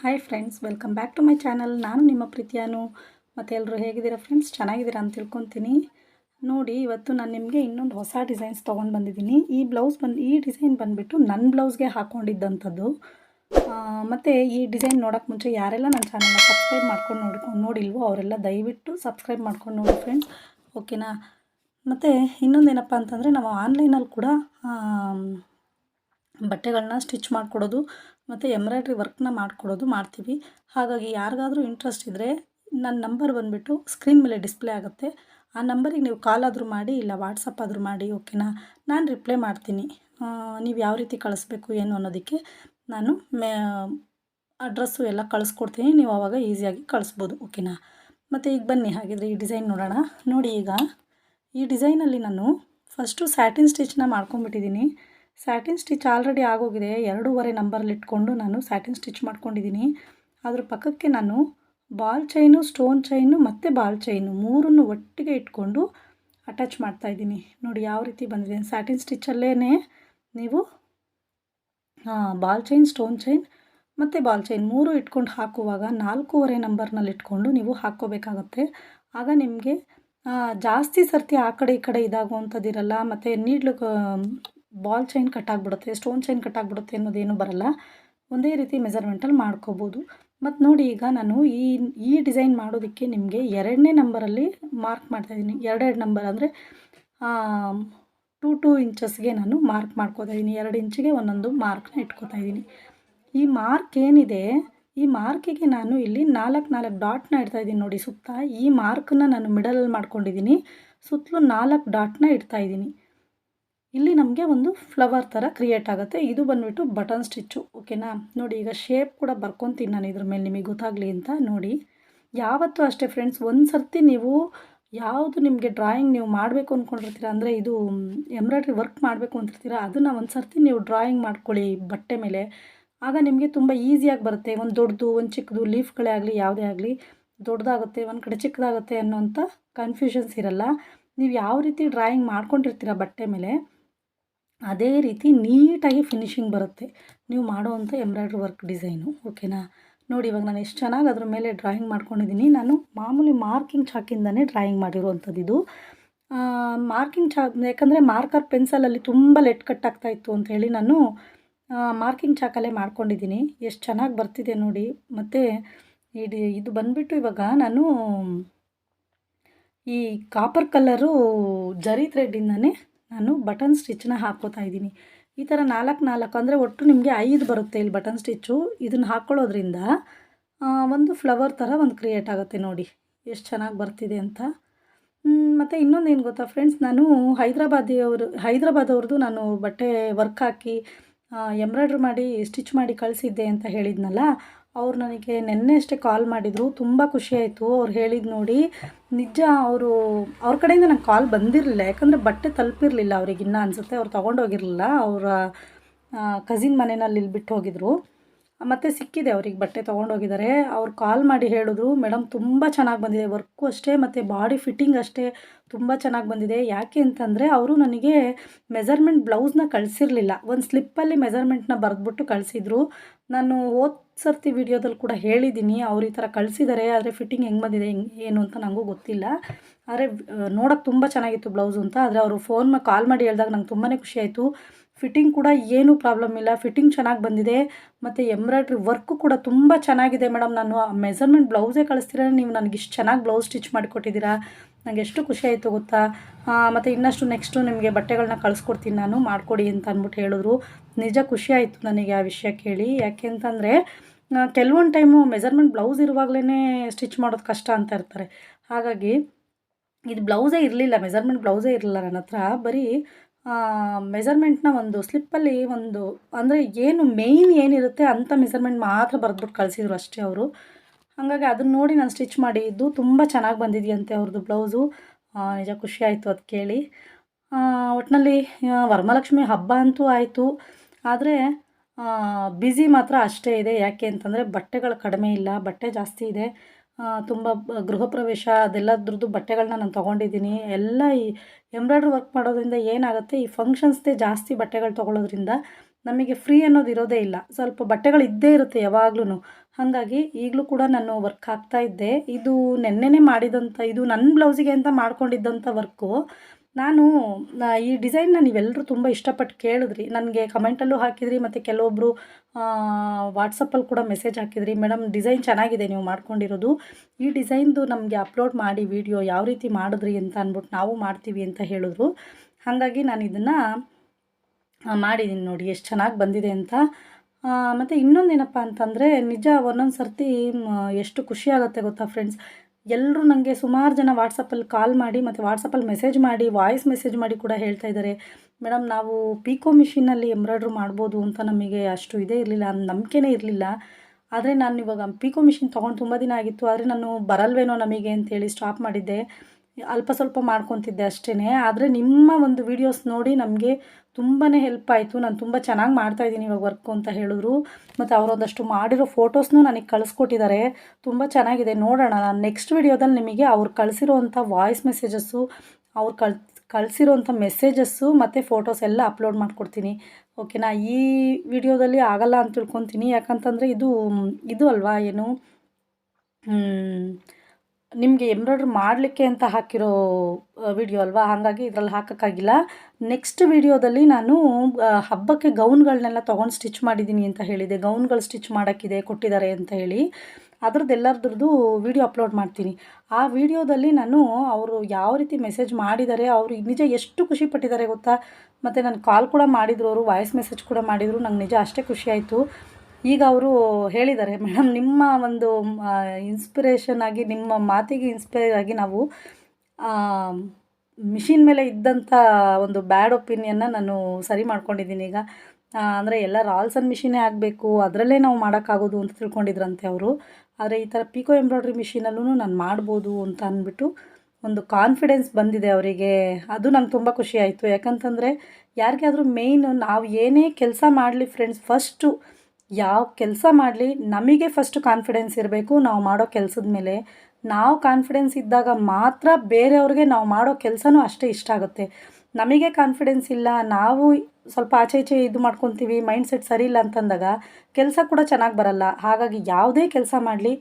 Hi friends welcome back to my channel ನಾನು ನಿಮ್ಮ ಪ್ರೀತಿಯಾನು ಮತ್ತು ಎಲ್ಲರೂ ಹೇಗಿದ್ದೀರಾ ಫ್ರೆಂಡ್ಸ್ ಚೆನ್ನಾಗಿದ್ದೀರಾ ಅಂತ ತಿಳ್ಕೊತೀನಿ. ನೋಡಿ, ಇವತ್ತು ನಾನು ನಿಮಗೆ ಇನ್ನೊಂದು ಹೊಸ ಡಿಸೈನ್ಸ್ ತೊಗೊಂಡು ಬಂದಿದ್ದೀನಿ. ಈ ಬ್ಲೌಸ್ ಬಂದು, ಈ ಡಿಸೈನ್ ಬಂದುಬಿಟ್ಟು ನನ್ನ ಬ್ಲೌಸ್ಗೆ ಹಾಕ್ಕೊಂಡಿದ್ದಂಥದ್ದು ಮತ್ತು ಈ ಡಿಸೈನ್ ನೋಡೋಕ್ಕೆ ಮುಂಚೆ ಯಾರೆಲ್ಲ ನನ್ನ ಚಾನಲ್ನ ಸಬ್ಸ್ಕ್ರೈಬ್ ಮಾಡ್ಕೊಂಡು ನೋಡ್ಕೊಂಡು ನೋಡಿಲ್ವೋ ಅವರೆಲ್ಲ ದಯವಿಟ್ಟು ಸಬ್ಸ್ಕ್ರೈಬ್ ಮಾಡ್ಕೊಂಡು ನೋಡಿ ಫ್ರೆಂಡ್ಸ್ ಓಕೆನಾ ಮತ್ತು ಇನ್ನೊಂದೇನಪ್ಪ ಅಂತಂದರೆ ನಾವು ಆನ್ಲೈನಲ್ಲಿ ಕೂಡ ಬಟ್ಟೆಗಳನ್ನ ಸ್ಟಿಚ್ ಮಾಡಿಕೊಡೋದು ಮತ್ತು ಎಂಬ್ರಾಯ್ಡ್ರಿ ವರ್ಕ್ನ ಮಾಡಿಕೊಡೋದು ಮಾಡ್ತೀವಿ. ಹಾಗಾಗಿ ಯಾರಿಗಾದರೂ ಇಂಟ್ರೆಸ್ಟ್ ಇದ್ದರೆ ನನ್ನ ನಂಬರ್ ಬಂದುಬಿಟ್ಟು ಸ್ಕ್ರೀನ್ ಮೇಲೆ ಡಿಸ್ಪ್ಲೇ ಆಗುತ್ತೆ. ಆ ನಂಬರಿಗೆ ನೀವು ಕಾಲ್ ಆದರೂ ಮಾಡಿ, ಇಲ್ಲ ವಾಟ್ಸಪ್ ಆದರೂ ಮಾಡಿ ಓಕೆನಾ ನಾನು ರಿಪ್ಲೈ ಮಾಡ್ತೀನಿ. ನೀವು ಯಾವ ರೀತಿ ಕಳಿಸ್ಬೇಕು, ಏನು ಅನ್ನೋದಕ್ಕೆ ನಾನು ಮೇ ಅಡ್ರೆಸ್ಸು ಎಲ್ಲ ಕಳಿಸ್ಕೊಡ್ತೀನಿ. ನೀವು ಆವಾಗ ಈಸಿಯಾಗಿ ಕಳಿಸ್ಬೋದು ಓಕೆನಾ ಮತ್ತು ಈಗ ಬನ್ನಿ, ಹಾಗಿದ್ರೆ ಈ ಡಿಸೈನ್ ನೋಡೋಣ. ನೋಡಿ ಈಗ, ಈ ಡಿಸೈನಲ್ಲಿ ನಾನು ಫಸ್ಟು ಸ್ಯಾಟಿನ್ ಸ್ಟಿಚ್ನ ಮಾಡ್ಕೊಂಬಿಟ್ಟಿದ್ದೀನಿ ಸ್ಯಾಟಿನ್ ಸ್ಟಿಚ್ ಆಲ್ರೆಡಿ ಆಗೋಗಿದೆ. ಎರಡೂವರೆ ನಂಬರಲ್ಲಿ ಇಟ್ಕೊಂಡು ನಾನು ಸ್ಯಾಟಿನ್ ಸ್ಟಿಚ್ ಮಾಡ್ಕೊಂಡಿದ್ದೀನಿ. ಅದ್ರ ಪಕ್ಕಕ್ಕೆ ನಾನು ಬಾಲ್ ಚೈನು ಸ್ಟೋನ್ ಚೈನು ಮತ್ತು ಬಾಲ್ ಚೈನು ಮೂರನ್ನು ಒಟ್ಟಿಗೆ ಇಟ್ಕೊಂಡು ಅಟ್ಯಾಚ್ ಮಾಡ್ತಾಯಿದ್ದೀನಿ ನೋಡಿ ಯಾವ ರೀತಿ ಬಂದಿದೆ. ಸ್ಯಾಟಿನ್ ಸ್ಟಿಚ್ಚಲ್ಲೇ ನೀವು ಬಾಲ್ ಚೈನ್ ಸ್ಟೋನ್ ಚೈನ್ ಮತ್ತು ಬಾಲ್ ಚೈನ್ ಮೂರು ಇಟ್ಕೊಂಡು ಹಾಕುವಾಗ ನಾಲ್ಕೂವರೆ ನಂಬರ್ನಲ್ಲಿ ಇಟ್ಕೊಂಡು ನೀವು ಹಾಕ್ಕೋಬೇಕಾಗತ್ತೆ. ಆಗ ನಿಮಗೆ ಜಾಸ್ತಿ ಸರ್ತಿ ಆ ಕಡೆ ಈ ಕಡೆ ಇದಾಗುವಂಥದ್ದಿರಲ್ಲ, ಮತ್ತು ನೀಡ್ಲು ಬಾಲ್ ಚೈನ್ ಕಟ್ಟಾಗ್ಬಿಡುತ್ತೆ ಸ್ಟೋನ್ ಚೈನ್ ಕಟ್ಟಾಗ್ಬಿಡುತ್ತೆ ಅನ್ನೋದೇನು ಬರಲ್ಲ. ಒಂದೇ ರೀತಿ ಮೆಜರ್ಮೆಂಟಲ್ಲಿ ಮಾಡ್ಕೋಬೋದು. ಮತ್ತು ನೋಡಿ ಈಗ ನಾನು ಈ ಈ ಡಿಸೈನ್ ಮಾಡೋದಕ್ಕೆ ನಿಮಗೆ ಎರಡನೇ ನಂಬರಲ್ಲಿ ಮಾರ್ಕ್ ಮಾಡ್ತಾಯಿದ್ದೀನಿ ಎರಡೆರಡು ನಂಬರ್ ಅಂದರೆ ಟೂ ಟೂ ಇಂಚಸ್ಗೆ ನಾನು ಮಾರ್ಕ್ ಮಾಡ್ಕೋತಾ ಇದ್ದೀನಿ. ಎರಡು ಇಂಚಿಗೆ ಒಂದೊಂದು ಮಾರ್ಕ್ನ ಇಟ್ಕೋತಾ ಇದ್ದೀನಿ. ಈ ಮಾರ್ಕ್ ಏನಿದೆ, ಈ ಮಾರ್ಕಿಗೆ ನಾನು ಇಲ್ಲಿ ನಾಲ್ಕು ನಾಲ್ಕು ಡಾಟ್ನ ಇಡ್ತಾ ಇದ್ದೀನಿ ನೋಡಿ ಸುತ್ತ. ಈ ಮಾರ್ಕನ್ನ ನಾನು ಮಿಡಲಲ್ಲಿ ಮಾಡ್ಕೊಂಡಿದ್ದೀನಿ. ಸುತ್ತಲೂ ನಾಲ್ಕು ಡಾಟ್ನ ಇಡ್ತಾ ಇದ್ದೀನಿ. ಇಲ್ಲಿ ನಮಗೆ ಒಂದು ಫ್ಲವರ್ ಥರ ಕ್ರಿಯೇಟ್ ಆಗುತ್ತೆ. ಇದು ಬಂದುಬಿಟ್ಟು ಬಟನ್ ಸ್ಟಿಚ್ಚು ಓಕೆನಾ ನೋಡಿ, ಈಗ ಶೇಪ್ ಕೂಡ ಬರ್ಕೊತೀನಿ ನಾನು ಇದ್ರ ಮೇಲೆ, ನಿಮಗೆ ಗೊತ್ತಾಗಲಿ ಅಂತ ನೋಡಿ. ಯಾವತ್ತೂ ಅಷ್ಟೇ ಫ್ರೆಂಡ್ಸ್ ಒಂದು ಸರ್ತಿ ನೀವು ಯಾವುದು ನಿಮಗೆ ಡ್ರಾಯಿಂಗ್ ನೀವು ಮಾಡಬೇಕು ಅಂದ್ಕೊಂಡಿರ್ತೀರ ಅಂದರೆ ಇದು ಎಂಬ್ರಾಯ್ಡ್ರಿ ವರ್ಕ್ ಮಾಡಬೇಕು ಅಂತಿರ್ತೀರ, ಅದನ್ನು ಒಂದು ಸರ್ತಿ ನೀವು ಡ್ರಾಯಿಂಗ್ ಮಾಡ್ಕೊಳ್ಳಿ ಬಟ್ಟೆ ಮೇಲೆ. ಆಗ ನಿಮಗೆ ತುಂಬ ಈಸಿಯಾಗಿ ಬರುತ್ತೆ. ಒಂದು ದೊಡ್ಡದು, ಒಂದು ಚಿಕ್ಕದು ಲೀಫ್ಗಳೇ ಆಗಲಿ, ಯಾವುದೇ ಆಗಲಿ, ದೊಡ್ಡದಾಗುತ್ತೆ, ಒಂದು ಕಡೆ ಚಿಕ್ಕದಾಗುತ್ತೆ ಅನ್ನೋಂಥ ಕನ್ಫ್ಯೂಷನ್ಸ್ ಇರಲ್ಲ. ನೀವು ಯಾವ ರೀತಿ ಡ್ರಾಯಿಂಗ್ ಮಾಡ್ಕೊಂಡಿರ್ತೀರ ಬಟ್ಟೆ ಮೇಲೆ ಅದೇ ರೀತಿ ನೀಟಾಗಿ ಫಿನಿಶಿಂಗ್ ಬರುತ್ತೆ. ನೀವು ಮಾಡೋವಂಥ ಎಂಬ್ರಾಯ್ಡ್ರಿ ವರ್ಕ್ ಡಿಸೈನು ಓಕೆನಾ ನೋಡಿ, ಇವಾಗ ನಾನು ಎಷ್ಟು ಚೆನ್ನಾಗಿ ಅದ್ರ ಮೇಲೆ ಡ್ರಾಯಿಂಗ್ ಮಾಡ್ಕೊಂಡಿದ್ದೀನಿ ನಾನು ಮಾಮೂಲಿ ಮಾರ್ಕಿಂಗ್ ಚಾಕಿಂದನೇ ಡ್ರಾಯಿಂಗ್ ಮಾಡಿರುವಂಥದ್ದು ಇದು. ಮಾರ್ಕಿಂಗ್ ಚಾಕ್ ಯಾಕಂದರೆ ಮಾರ್ಕರ್ ಪೆನ್ಸಲಲ್ಲಿ ತುಂಬ ಲೆಟ್ ಕಟ್ ಆಗ್ತಾ ಇತ್ತು ಅಂತ ಹೇಳಿ ನಾನು ಮಾರ್ಕಿಂಗ್ ಚಾಕಲ್ಲೇ ಮಾಡ್ಕೊಂಡಿದ್ದೀನಿ ಎಷ್ಟು ಚೆನ್ನಾಗಿ ಬರ್ತಿದೆ ನೋಡಿ. ಮತ್ತು ಇದು ಇದು ಬಂದುಬಿಟ್ಟು ಇವಾಗ ನಾನು ಈ ಕಾಪರ್ ಕಲ್ಲರು ಜರಿ ಥ್ರೆಡ್ಡಿಂದನೇ ನಾನು ಬಟನ್ ಸ್ಟಿಚ್ನ ಹಾಕ್ಕೋತಾ ಇದ್ದೀನಿ. ಈ ಥರ ನಾಲ್ಕು ನಾಲ್ಕು ಅಂದರೆ ಒಟ್ಟು ನಿಮಗೆ ಐದು ಬರುತ್ತೆ ಇಲ್ಲಿ ಬಟನ್ ಸ್ಟಿಚ್ಚು. ಇದನ್ನು ಹಾಕ್ಕೊಳ್ಳೋದ್ರಿಂದ ಒಂದು ಫ್ಲವರ್ ಥರ ಒಂದು ಕ್ರಿಯೇಟ್ ಆಗುತ್ತೆ ನೋಡಿ. ಎಷ್ಟು ಚೆನ್ನಾಗಿ ಬರ್ತಿದೆ ಅಂತ. ಮತ್ತು ಇನ್ನೊಂದು ಏನು ಗೊತ್ತಾ ಫ್ರೆಂಡ್ಸ್, ನಾನು ಹೈದ್ರಾಬಾದಿಯವರು ಹೈದ್ರಾಬಾದವ್ರದ್ದು ನಾನು ಬಟ್ಟೆ ವರ್ಕ್ ಹಾಕಿ ಎಂಬ್ರಾಯ್ಡ್ರಿ ಮಾಡಿ, ಸ್ಟಿಚ್ ಮಾಡಿ ಕಳಿಸಿದ್ದೆ ಅಂತ ಹೇಳಿದ್ನಲ್ಲ ಅವ್ರು ನನಗೆ ನಿನ್ನೆ ಅಷ್ಟೇ ಕಾಲ್ ಮಾಡಿದರು, ತುಂಬ ಖುಷಿಯಾಯಿತು ಅವ್ರು ಹೇಳಿದ್ದು ನೋಡಿ. ನಿಜ ಅವರು, ಅವ್ರ ಕಡೆಯಿಂದ ನಂಗೆ ಕಾಲ್ ಬಂದಿರಲಿಲ್ಲ, ಯಾಕಂದರೆ ಬಟ್ಟೆ ತಲುಪಿರಲಿಲ್ಲ ಅವ್ರಿಗೆ ಇನ್ನೂ ಅನಿಸುತ್ತೆ, ಅವ್ರು ತೊಗೊಂಡೋಗಿರಲಿಲ್ಲ ಅವರ ಕಸಿನ್ ಮನೆಯಲ್ಲಿ ಇಲ್ಲಿ ಬಿಟ್ಟು ಹೋಗಿದ್ರು. ಮತ್ತು ಸಿಕ್ಕಿದೆ ಅವ್ರಿಗೆ ಬಟ್ಟೆ ತೊಗೊಂಡೋಗಿದ್ದಾರೆ. ಅವ್ರು ಕಾಲ್ ಮಾಡಿ ಹೇಳಿದ್ರು ಮೇಡಮ್ ತುಂಬ ಚೆನ್ನಾಗಿ ಬಂದಿದೆ ವರ್ಕು ಅಷ್ಟೇ ಮತ್ತು ಬಾಡಿ ಫಿಟ್ಟಿಂಗ್ ಅಷ್ಟೇ ತುಂಬ ಚೆನ್ನಾಗಿ ಬಂದಿದೆ. ಯಾಕೆ ಅಂತಂದರೆ ಅವರು ನನಗೆ ಮೆಜರ್ಮೆಂಟ್ ಬ್ಲೌಸ್ನ ಕಳಿಸಿರಲಿಲ್ಲ. ಒಂದು ಸ್ಲಿಪ್ಪಲ್ಲಿ ಮೆಜರ್ಮೆಂಟ್ನ ಬರೆದ್ಬಿಟ್ಟು ಕಳಿಸಿದ್ರು. ನಾನು ಹೋದ ಸರ್ತಿ ವಿಡಿಯೋದಲ್ಲಿ ಕೂಡ ಹೇಳಿದ್ದೀನಿ ಅವ್ರು ಈ ಥರ ಕಳಿಸಿದ್ದಾರೆ ಆದರೆ ಫಿಟ್ಟಿಂಗ್ ಹೆಂಗೆ ಬಂದಿದೆ, ಹೆಂಗೆ, ಏನು ಅಂತ ನನಗೂ ಗೊತ್ತಿಲ್ಲ. ಆದರೆ ನೋಡೋಕ್ಕೆ ತುಂಬ ಚೆನ್ನಾಗಿತ್ತು ಬ್ಲೌಸ್ ಅಂತ, ಆದರೆ ಅವರು ಫೋನ್ ಕಾಲ್ ಮಾಡಿ ಹೇಳಿದಾಗ ನಂಗೆ ತುಂಬಾ ಖುಷಿಯಾಯಿತು ಫಿಟ್ಟಿಂಗ್ ಕೂಡ ಏನೂ ಪ್ರಾಬ್ಲಮ್ ಇಲ್ಲ. ಫಿಟ್ಟಿಂಗ್ ಚೆನ್ನಾಗಿ ಬಂದಿದೆ. ಮತ್ತು ಎಂಬ್ರಾಯ್ಡ್ರಿ ವರ್ಕು ಕೂಡ ತುಂಬ ಚೆನ್ನಾಗಿದೆ ಮೇಡಮ್ ನಾನು ಮೆಸರ್ಮೆಂಟ್ ಬ್ಲೌಸೇ ಕಳಿಸ್ತೀರ? ನೀವು ನನಗೆ ಇಷ್ಟು ಚೆನ್ನಾಗಿ ಬ್ಲೌಸ್ ಸ್ಟಿಚ್ ಮಾಡಿಕೊಟ್ಟಿದ್ದೀರಾ ನನಗೆ ಎಷ್ಟು ಖುಷಿ ಆಯಿತು ಗೊತ್ತಾ? ಮತ್ತು ಇನ್ನಷ್ಟು ನೆಕ್ಸ್ಟು ನಿಮಗೆ ಬಟ್ಟೆಗಳನ್ನ ಕಳಿಸ್ಕೊಡ್ತೀನಿ ನಾನು. ಮಾಡಿಕೊಡಿ ಅಂತ ಅಂದ್ಬಿಟ್ಟು ಹೇಳಿದ್ರು. ನಿಜ ಖುಷಿ ಆಯಿತು ನನಗೆ ಆ ವಿಷಯ ಕೇಳಿ. ಯಾಕೆ ಅಂತಂದರೆ ಕೆಲವೊಂದು ಟೈಮು ಮೆಸರ್ಮೆಂಟ್ ಬ್ಲೌಸ್ ಇರುವಾಗಲೇ ಸ್ಟಿಚ್ ಮಾಡೋದು ಕಷ್ಟ ಅಂತ ಇರ್ತಾರೆ. ಹಾಗಾಗಿ, ಇದು ಬ್ಲೌಸೇ ಇರಲಿಲ್ಲ. ಮೆಸರ್ಮೆಂಟ್ ಬ್ಲೌಸೇ ಇರಲಿಲ್ಲ ನನ್ನ ಹತ್ರ. ಬರೀ ಮೆಜರ್ಮೆಂಟ್ನ ಒಂದು ಸ್ಲಿಪ್ಪಲ್ಲಿ ಒಂದು, ಅಂದರೆ ಏನು ಮೇಯ್ನ್ ಏನಿರುತ್ತೆ ಅಂಥ ಮೆಜರ್ಮೆಂಟ್ ಮಾತ್ರ ಬರೆದ್ಬಿಟ್ಟು ಕಳಿಸಿದ್ರು ಅಷ್ಟೇ ಅವರು. ಹಾಗಾಗಿ ಅದನ್ನ ನೋಡಿ ನಾನು ಸ್ಟಿಚ್ ಮಾಡಿದ್ದು ತುಂಬ ಚೆನ್ನಾಗಿ ಬಂದಿದೆಯಂತೆ ಅವ್ರದ್ದು ಬ್ಲೌಸು ನಿಜ ಖುಷಿ ಆಯಿತು ಅದು ಕೇಳಿ. ಒಟ್ಟಿನಲ್ಲಿ ವರಮಹಾಲಕ್ಷ್ಮಿ ಹಬ್ಬ ಅಂತೂ ಆಯಿತು. ಆದರೆ ಬ್ಯುಸಿ ಮಾತ್ರ ಅಷ್ಟೇ ಇದೆ. ಯಾಕೆ ಅಂತಂದರೆ ಬಟ್ಟೆಗಳು ಕಡಿಮೆ ಇಲ್ಲ, ಬಟ್ಟೆ ಜಾಸ್ತಿ ಇದೆ. ತುಂಬ ಗೃಹ ಪ್ರವೇಶ, ಅದೆಲ್ಲದ್ರದ್ದು ಬಟ್ಟೆಗಳನ್ನ ನಾನು ತೊಗೊಂಡಿದ್ದೀನಿ. ಎಲ್ಲ ಈ ಎಂಬ್ರಾಯ್ಡ್ರಿ ವರ್ಕ್ ಮಾಡೋದ್ರಿಂದ ಏನಾಗುತ್ತೆ, ಈ ಫಂಕ್ಷನ್ಸ್ದೇ ಜಾಸ್ತಿ ಬಟ್ಟೆಗಳು ತೊಗೊಳ್ಳೋದ್ರಿಂದ ನಮಗೆ ಫ್ರೀ ಅನ್ನೋದು ಇರೋದೇ ಇಲ್ಲ. ಸ್ವಲ್ಪ ಬಟ್ಟೆಗಳು ಇದ್ದೇ ಇರುತ್ತೆ ಯಾವಾಗ್ಲೂ ಹಾಗಾಗಿ ಈಗಲೂ ಕೂಡ ನಾನು ವರ್ಕ್ ಹಾಕ್ತಾ ಇದ್ದೆ. ಇದು ನೆನ್ನೆನೇ ಮಾಡಿದಂಥ ಇದು ನನ್ನ ಬ್ಲೌಸಿಗೆ ಅಂತ ಮಾಡ್ಕೊಂಡಿದ್ದಂಥ ವರ್ಕು ನಾನು ಈ ಡಿಸೈನ್ನ ನೀವೆಲ್ಲರೂ ತುಂಬ ಇಷ್ಟಪಟ್ಟು ಕೇಳಿದ್ರಿ. ನನಗೆ ಕಮೆಂಟಲ್ಲೂ ಹಾಕಿದ್ರಿ, ಮತ್ತು ಕೆಲವೊಬ್ಬರು ವಾಟ್ಸಪ್ಪಲ್ಲಿ ಕೂಡ ಮೆಸೇಜ್ ಹಾಕಿದ್ರಿ ಮೇಡಮ್ ಡಿಸೈನ್ ಚೆನ್ನಾಗಿದೆ ನೀವು ಮಾಡ್ಕೊಂಡಿರೋದು. ಈ ಡಿಸೈನ್ದು ನಮಗೆ ಅಪ್ಲೋಡ್ ಮಾಡಿ ವಿಡಿಯೋ ಯಾವ ರೀತಿ ಮಾಡಿದ್ರಿ ಅಂತ ಅಂದ್ಬಿಟ್ಟು ನಾವು ಮಾಡ್ತೀವಿ ಅಂತ ಹೇಳಿದ್ರು. ಹಾಗಾಗಿ ನಾನು ಇದನ್ನು ಮಾಡಿದ್ದೀನಿ ನೋಡಿ, ಎಷ್ಟು ಚೆನ್ನಾಗಿ ಬಂದಿದೆ ಅಂತ. ಮತ್ತು ಇನ್ನೊಂದೇನಪ್ಪ ಅಂತಂದರೆ ನಿಜ ಒಂದೊಂದು ಸರ್ತಿ ಎಷ್ಟು ಖುಷಿ ಆಗುತ್ತೆ ಗೊತ್ತಾ ಫ್ರೆಂಡ್ಸ್ ಎಲ್ಲರೂ ನನಗೆ ಸುಮಾರು ಜನ ವಾಟ್ಸಪ್ಪಲ್ಲಿ ಕಾಲ್ ಮಾಡಿ, ಮತ್ತು ವಾಟ್ಸಪ್ಪಲ್ಲಿ ಮೆಸೇಜ್ ಮಾಡಿ ವಾಯ್ಸ್ ಮೆಸೇಜ್ ಮಾಡಿ ಕೂಡ ಹೇಳ್ತಾ ಇದ್ದಾರೆ ಮೇಡಮ್ ನಾವು ಪಿಕೋ ಮಿಷಿನಲ್ಲಿ ಎಂಬ್ರಾಯ್ಡ್ರಿ ಮಾಡ್ಬೋದು ಅಂತ ನಮಗೆ ಅಷ್ಟು ಇದೇ ಇರಲಿಲ್ಲ ನಂಬಿಕೆನೇ ಇರಲಿಲ್ಲ. ಆದರೆ ನಾನು ಇವಾಗ ಪಿಕೋ ಮಿಷಿನ್ ತೊಗೊಂಡು ತುಂಬ ದಿನ ಆಗಿತ್ತು, ಆದರೆ ನಾನು ಬರಲ್ವೇನೋ ನಮಗೆ ಅಂತೇಳಿ ಸ್ಟಾಪ್ ಮಾಡಿದ್ದೆ. ಅಲ್ಪ ಸ್ವಲ್ಪ ಮಾಡ್ಕೊತಿದ್ದೆ ಅಷ್ಟೇ ಆದರೆ ನಿಮ್ಮ ಒಂದು ವೀಡಿಯೋಸ್ ನೋಡಿ ನಮಗೆ ತುಂಬಾ ಹೆಲ್ಪ್ ಆಯಿತು. ನಾನು ತುಂಬ ಚೆನ್ನಾಗಿ ಮಾಡ್ತಾಯಿದ್ದೀನಿ ಇವಾಗ ವರ್ಕು ಅಂತ ಹೇಳಿದ್ರು. ಮತ್ತು ಅವರೊಂದಷ್ಟು ಮಾಡಿರೋ ಫೋಟೋಸ್ನೂ ನನಗೆ ಕಳಿಸ್ಕೊಟ್ಟಿದ್ದಾರೆ. ತುಂಬ ಚೆನ್ನಾಗಿದೆ. ನೋಡೋಣ. ನಾನು ನೆಕ್ಸ್ಟ್ ವಿಡಿಯೋದಲ್ಲಿ ನಿಮಗೆ ಅವ್ರು ಕಳಿಸಿರುವಂಥ ವಾಯ್ಸ್ ಮೆಸೇಜಸ್ಸು ಅವ್ರು ಕಳ್, ಕಳಿಸಿರೋಂಥ ಮೆಸೇಜಸ್ಸು ಮತ್ತು ಫೋಟೋಸ್ ಎಲ್ಲ ಅಪ್ಲೋಡ್ ಮಾಡಿಕೊಡ್ತೀನಿ. ಓಕೆನಾ ಈ ವಿಡಿಯೋದಲ್ಲಿ ಆಗಲ್ಲ ಅಂತ ತಿಳ್ಕೊತೀನಿ. ಯಾಕಂತಂದರೆ ಇದು ಇದು ಅಲ್ವಾ ಏನು? ನಿಮಗೆ ಎಂಬ್ರಾಯ್ಡ್ರ್ ಮಾಡಲಿಕ್ಕೆ ಅಂತ ಹಾಕಿರೋ ವಿಡಿಯೋ ಅಲ್ವಾ? ಹಾಗಾಗಿ ಇದರಲ್ಲಿ ಹಾಕೋಕ್ಕಾಗಿಲ್ಲ. ನೆಕ್ಸ್ಟ್ ವಿಡಿಯೋದಲ್ಲಿ ನಾನು ಹಬ್ಬಕ್ಕೆ ಗೌನ್ಗಳನ್ನೆಲ್ಲ ತೊಗೊಂಡು ಸ್ಟಿಚ್ ಮಾಡಿದ್ದೀನಿ ಅಂತ ಹೇಳಿದೆ. ಗೌನ್ಗಳು ಸ್ಟಿಚ್ ಮಾಡೋಕ್ಕಿದೆ, ಕೊಟ್ಟಿದ್ದಾರೆ ಅಂತ ಹೇಳಿ. ಅದ್ರದ್ದು ವಿಡಿಯೋ ಅಪ್ಲೋಡ್ ಮಾಡ್ತೀನಿ. ಆ ವಿಡಿಯೋದಲ್ಲಿ ನಾನು ಅವರು ಯಾವ ರೀತಿ ಮೆಸೇಜ್ ಮಾಡಿದ್ದಾರೆ, ಅವರು ನಿಜ ಎಷ್ಟು ಖುಷಿ ಪಟ್ಟಿದ್ದಾರೆ ಗೊತ್ತಾ? ಮತ್ತು ನಾನು ಕಾಲ್ ಕೂಡ ಮಾಡಿದ್ರು, ಅವರು ವಾಯ್ಸ್ ಮೆಸೇಜ್ ಕೂಡ ಮಾಡಿದರು, ನಂಗೆ ನಿಜ ಅಷ್ಟೇ ಖುಷಿಯಾಯಿತು ಈಗ ಅವರು ಹೇಳಿದ್ದಾರೆ ಮೇಡಮ್ ನಿಮ್ಮ ಒಂದು ಇನ್ಸ್ಪಿರೇಷನ್ ಆಗಿ, ನಿಮ್ಮ ಮಾತಿಗೆ ಇನ್ಸ್ಪೈರ್ ಆಗಿ ನಾವು ಮಿಷಿನ್ ಮೇಲೆ ಇದ್ದಂಥ ಒಂದು ಬ್ಯಾಡ್ ಒಪಿನಿಯನ್ನ ನಾನು ಸರಿ ಮಾಡ್ಕೊಂಡಿದ್ದೀನಿ. ಈಗ ಅಂದರೆ ಎಲ್ಲ ರಾಲ್ಸನ್ ಮಿಷಿನೇ ಆಗಬೇಕು, ಅದರಲ್ಲೇ ನಾವು ಮಾಡೋಕ್ಕಾಗೋದು ಅಂತ ತಿಳ್ಕೊಂಡಿದ್ರಂತೆ ಅವರು. ಆದರೆ ಈ ಥರ ಪಿಕೋ ಎಂಬ್ರಾಯ್ಡ್ರಿ ಮಿಷಿನಲ್ಲೂ ನಾನು ಮಾಡ್ಬೋದು ಅಂತ ಅಂದ್ಬಿಟ್ಟು ಒಂದು ಕಾನ್ಫಿಡೆನ್ಸ್ ಬಂದಿದೆ ಅವರಿಗೆ. ಅದು ನಂಗೆ ತುಂಬ ಖುಷಿ ಆಯಿತು. ಯಾಕಂತಂದರೆ, ಯಾರಿಗಾದರೂ ಮೇಯ್ನು ನಾವು ಏನೇ ಕೆಲಸ ಮಾಡಲಿ ಫ್ರೆಂಡ್ಸ್ ಫಸ್ಟು ಯಾವ ಕೆಲಸ ಮಾಡಲಿ, ನಮಗೆ ಫಸ್ಟ್ ಕಾನ್ಫಿಡೆನ್ಸ್ ಇರಬೇಕು ನಾವು ಮಾಡೋ ಕೆಲಸದ ಮೇಲೆ. ನಾವು ಕಾನ್ಫಿಡೆನ್ಸ್ ಇದ್ದಾಗ ಮಾತ್ರ ಬೇರೆಯವ್ರಿಗೆ ನಾವು ಮಾಡೋ ಕೆಲಸನೂ ಅಷ್ಟೇ ಇಷ್ಟ ಆಗುತ್ತೆ. ನಮಗೆ ಕಾನ್ಫಿಡೆನ್ಸ್ ಇಲ್ಲ, ನಾವು ಸ್ವಲ್ಪ ಆಚೆ ಈಚೆ ಇದು ಮಾಡ್ಕೊತೀವಿ ಮೈಂಡ್ ಸೆಟ್ ಸರಿ ಇಲ್ಲ ಅಂತಂದಾಗ ಕೆಲಸ ಕೂಡ ಚೆನ್ನಾಗಿ ಬರಲ್ಲ. ಹಾಗಾಗಿ ಯಾವುದೇ ಕೆಲಸ ಮಾಡಲಿ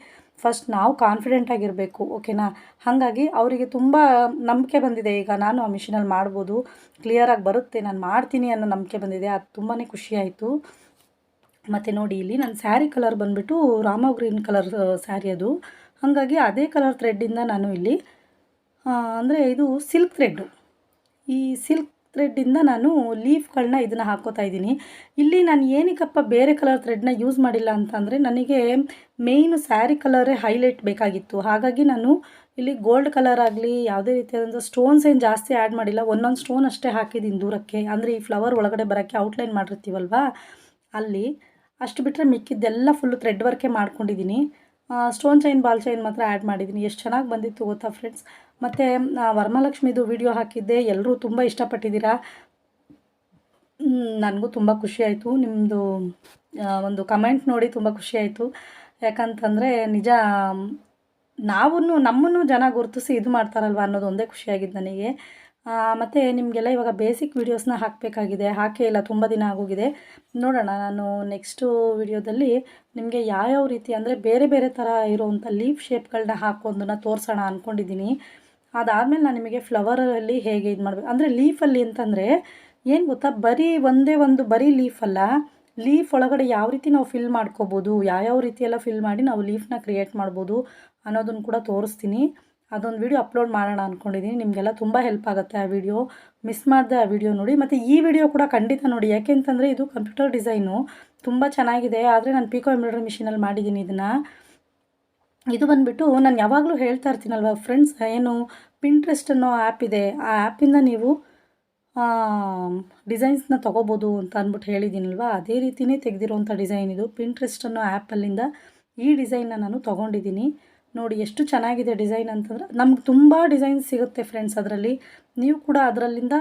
ಫಸ್ಟ್ ನಾವು ಕಾನ್ಫಿಡೆಂಟ್ ಆಗಿರಬೇಕು ಓಕೆನಾ ಹಾಗಾಗಿ ಅವರಿಗೆ ತುಂಬ ನಂಬಿಕೆ ಬಂದಿದೆ. ಈಗ ನಾನು ಆ ಮಿಷಿನಲ್ಲಿ ಮಾಡ್ಬೋದು ಕ್ಲಿಯರಾಗಿ ಬರುತ್ತೆ, ನಾನು ಮಾಡ್ತೀನಿ ಅನ್ನೋ ನಂಬಿಕೆ ಬಂದಿದೆ. ಅದು ತುಂಬಾ ಖುಷಿಯಾಯಿತು ಮತ್ತು ನೋಡಿ, ಇಲ್ಲಿ ನನ್ನ ಸ್ಯಾರಿ ಕಲರ್ ಬಂದುಬಿಟ್ಟು ರಾಮ ಗ್ರೀನ್ ಕಲರ್ ಸ್ಯಾರಿ ಅದು. ಹಾಗಾಗಿ ಅದೇ ಕಲರ್ ಥ್ರೆಡ್ಡಿಂದ ನಾನು ಇಲ್ಲಿ ಅಂದರೆ ಇದು ಸಿಲ್ಕ್ ಥ್ರೆಡ್ಡು ಈ ಸಿಲ್ಕ್ ಥ್ರೆಡ್ಡಿಂದ ನಾನು ಲೀಫ್ಗಳನ್ನ ಇದನ್ನು ಹಾಕೋತಾ ಇದ್ದೀನಿ. ಇಲ್ಲಿ ನಾನು ಏನಕ್ಕಪ್ಪ ಬೇರೆ ಕಲರ್ ಥ್ರೆಡ್ನ ಯೂಸ್ ಮಾಡಿಲ್ಲ ಅಂತಂದರೆ ನನಗೆ ಮೇಯ್ನು ಸ್ಯಾರಿ ಕಲರೇ ಹೈಲೈಟ್ ಬೇಕಾಗಿತ್ತು. ಹಾಗಾಗಿ ನಾನು ಇಲ್ಲಿ ಗೋಲ್ಡ್ ಕಲರ್ ಆಗಲಿ, ಯಾವುದೇ ರೀತಿಯಾದಂಥ ಸ್ಟೋನ್ಸ್ ಏನು ಜಾಸ್ತಿ ಆ್ಯಡ್ ಮಾಡಿಲ್ಲ. ಒಂದೊಂದು ಸ್ಟೋನ್ ಅಷ್ಟೇ ಹಾಕಿದ್ದೀನಿ ದೂರಕ್ಕೆ. ಅಂದರೆ ಈ ಫ್ಲವರ್ ಒಳಗಡೆ ಬರೋಕ್ಕೆ ಔಟ್ಲೈನ್ ಮಾಡಿರ್ತೀವಲ್ವಾ? ಅಲ್ಲಿ ಅಷ್ಟು ಬಿಟ್ಟರೆ ಮಿಕ್ಕಿದ್ದೆಲ್ಲ ಫುಲ್ಲು ಥ್ರೆಡ್ ವರ್ಕೇ ಮಾಡ್ಕೊಂಡಿದ್ದೀನಿ ಸ್ಟೋನ್ ಚೈನ್ ಬಾಲ್ ಚೈನ್ ಮಾತ್ರ ಆ್ಯಡ್ ಮಾಡಿದ್ದೀನಿ ಎಷ್ಟು ಚೆನ್ನಾಗಿ ಬಂದಿತ್ತು ಗೊತ್ತಾ ಫ್ರೆಂಡ್ಸ್ ಮತ್ತು ವರಮಹಾಲಕ್ಷ್ಮಿದು ವಿಡಿಯೋ ಹಾಕಿದ್ದೆ. ಎಲ್ಲರೂ ತುಂಬ ಇಷ್ಟಪಟ್ಟಿದ್ದೀರಾ? ನನಗೂ ತುಂಬ ಖುಷಿಯಾಯಿತು ನಿಮ್ಮದು ಒಂದು ಕಮೆಂಟ್ ನೋಡಿ ತುಂಬ ಖುಷಿಯಾಯಿತು ಯಾಕಂತಂದರೆ ನಿಜ ನಾವು ನಮ್ಮನ್ನು ಜನ ಗುರುತಿಸಿ ಇದು ಮಾಡ್ತಾರಲ್ವ ಅನ್ನೋದು ಒಂದೇ ಖುಷಿಯಾಗಿದ್ದು ನನಗೆ. ಮತ್ತು ನಿಮಗೆಲ್ಲ ಇವಾಗ ಬೇಸಿಕ್ ವೀಡಿಯೋಸ್ನ ಹಾಕಬೇಕಾಗಿದೆ. ಹಾಕೇ ಇಲ್ಲ, ತುಂಬ ದಿನ ಆಗೋಗಿದೆ. ನೋಡೋಣ, ನಾನು ನೆಕ್ಸ್ಟು ವಿಡಿಯೋದಲ್ಲಿ ನಿಮಗೆ ಯಾವ್ಯಾವ ರೀತಿ ಅಂದರೆ ಬೇರೆ ಬೇರೆ ಥರ ಇರೋವಂಥ ಲೀಫ್ ಶೇಪ್ಗಳನ್ನ ಹಾಕೋದನ್ನ ತೋರಿಸೋಣ ಅಂದ್ಕೊಂಡಿದ್ದೀನಿ ಅದಾದಮೇಲೆ ನಾನು ನಿಮಗೆ ಫ್ಲವರಲ್ಲಿ ಹೇಗೆ ಇದು ಮಾಡಬೇಕು, ಅಂದರೆ ಲೀಫಲ್ಲಿ ಅಂತಂದರೆ ಏನು ಗೊತ್ತಾ, ಬರೀ ಒಂದೇ ಒಂದು ಬರೀ ಲೀಫಲ್ಲ ಲೀಫ್ ಒಳಗಡೆ ಯಾವ ರೀತಿ ನಾವು ಫಿಲ್ ಮಾಡ್ಕೋಬೋದು, ಯಾವ್ಯಾವ ರೀತಿಯೆಲ್ಲ ಫಿಲ್ ಮಾಡಿ ನಾವು ಲೀಫ್ನ ಕ್ರಿಯೇಟ್ ಮಾಡ್ಬೋದು ಅನ್ನೋದನ್ನು ಕೂಡ ತೋರಿಸ್ತೀನಿ. ಅದೊಂದು ವಿಡಿಯೋ ಅಪ್ಲೋಡ್ ಮಾಡೋಣ ಅಂದ್ಕೊಂಡಿದ್ದೀನಿ ನಿಮಗೆಲ್ಲ ತುಂಬ ಹೆಲ್ಪ್ ಆಗುತ್ತೆ ಆ ವಿಡಿಯೋ ಮಿಸ್ ಮಾಡಿದೆ ಆ ವಿಡಿಯೋ ನೋಡಿ. ಮತ್ತು ಈ ವಿಡಿಯೋ ಕೂಡ ಖಂಡಿತ ನೋಡಿ. ಯಾಕೆಂತಂದರೆ ಇದು ಕಂಪ್ಯೂಟರ್ ಡಿಸೈನು ತುಂಬ ಚೆನ್ನಾಗಿದೆ. ಆದರೆ ನಾನು ಪೀಕೋ ಎಂಬ್ರಾಯ್ಡ್ರಿ ಮಿಷಿನಲ್ಲಿ ಮಾಡಿದ್ದೀನಿ ಇದನ್ನು. ಇದು ಬಂದುಬಿಟ್ಟು ನಾನು ಯಾವಾಗಲೂ ಹೇಳ್ತಾ ಇರ್ತೀನಲ್ವ ಫ್ರೆಂಡ್ಸ್ ಏನು ಪಿಂಟ್ರೆಸ್ಟ್ ಅನ್ನೋ ಆ್ಯಪ್ ಇದೆ. ಆ ಆ್ಯಪಿಂದ ನೀವು ಡಿಸೈನ್ಸ್ನ ತೊಗೋಬೋದು ಅಂತ ಅಂದ್ಬಿಟ್ಟು ಹೇಳಿದ್ದೀನಲ್ವ ಅದೇ ರೀತಿಯೇ ತೆಗೆದಿರುವಂಥ ಡಿಸೈನ್ ಇದು. ಪಿಂಟ್ರೆಸ್ಟ್ ಅನ್ನೋ ಆ್ಯಪಲ್ಲಿಂದ ಈ ಡಿಸೈನ್ನ ನಾನು ತೊಗೊಂಡಿದ್ದೀನಿ ನೋಡಿ ಎಷ್ಟು ಚೆನ್ನಾಗಿದೆ ಡಿಸೈನ್ ಅಂತಂದ್ರೆ ನಮ್ಗೆ ತುಂಬ ಡಿಸೈನ್ಸ್ ಸಿಗುತ್ತೆ ಫ್ರೆಂಡ್ಸ್ ಅದರಲ್ಲಿ. ನೀವು ಕೂಡ ಅದರಲ್ಲಿಂದ